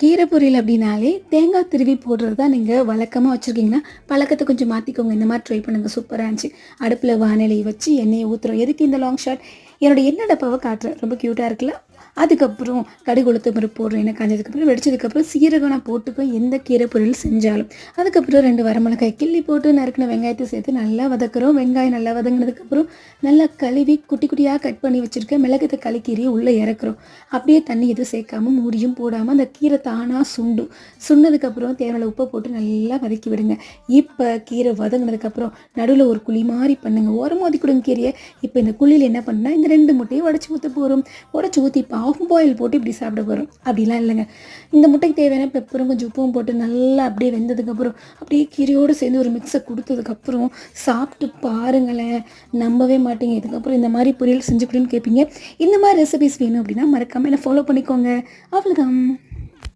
கீரை பொரியல் அப்படின்னாலே தேங்காய் திருவி போடுறது தான் நீங்கள் வழக்கமாக வச்சுருக்கீங்கன்னா பழக்கத்தை கொஞ்சம் மாற்றிக்கோங்க இந்த மாதிரி ட்ரை பண்ணுங்கள் சூப்பராக இருந்துச்சு. அடுப்பில் வானிலை வச்சு எண்ணெயை ஊற்றுறோம் எதுக்கு இந்த லாங் ஷாட் என்னோட என்ன டப்பாவை காட்டுறேன். ரொம்ப க்யூட்டாக இருக்குல்ல? அதுக்கப்புறம் கடுகு உளுத்த போடுறோம் எனக்கு காஞ்சதுக்கப்புறம் வெடிச்சதுக்கப்புறம் சீரகம் நான் போட்டுக்குவேன் எந்த கீரை பொருள் செஞ்சாலும். அதுக்கப்புறம் ரெண்டு வரமிளகாய் கிள்ளி போட்டு நறுக்கின வெங்காயத்தை சேர்த்து நல்லா வதக்குறோம். வெங்காயம் நல்லா வதங்கினதுக்கப்புறம் நல்லா கழுவி குட்டி குட்டியாக கட் பண்ணி வச்சுருக்க மிளகத்தை கலக்கீரி உள்ளே இறக்குறோம். அப்படியே தண்ணி எதுவும் சேர்க்காம மூடியும் போடாமல் அந்த கீரை தானாக சுண்டும். சுண்டதுக்கப்புறம் தேவையான உப்பை போட்டு நல்லா வதக்கி விடுங்க. இப்போ கீரை வதங்கினதுக்கப்புறம் நடுவில் ஒரு குழி மாதிரி பண்ணுங்கள் ஓரமாக ஊற்றி கொடுங்க கீரையை இப்போ இந்த குழியில் என்ன பண்ணால் இந்த ரெண்டு முட்டையை உடச்சி ஊற்ற போகிறோம் உடச்சி ஊற்றி இப்போ ஆஃப் பாயில் போட்டு இப்படி சாப்பிட போகிறோம் அப்படிலாம் இல்லைங்க. இந்த முட்டைக்கு தேவையான பெப்பரும் கொஞ்சம் உப்பும் போட்டு நல்லா அப்படியே வெந்ததுக்கப்புறம் அப்படியே கீரையோடு சேர்ந்து ஒரு மிக்ஸை கொடுத்ததுக்கப்புறம் சாப்பிட்டு பாருங்களேன். நம்பவே மாட்டீங்க. இதுக்கப்புறம் இந்த மாதிரி பொரியல் செஞ்சு கொடுன்னு கேட்பீங்க இந்த மாதிரி ரெசிபிஸ் வேணும் அப்படின்னா மறக்காமல் என்னை ஃபாலோ பண்ணிக்கோங்க. அவ்வளோதான்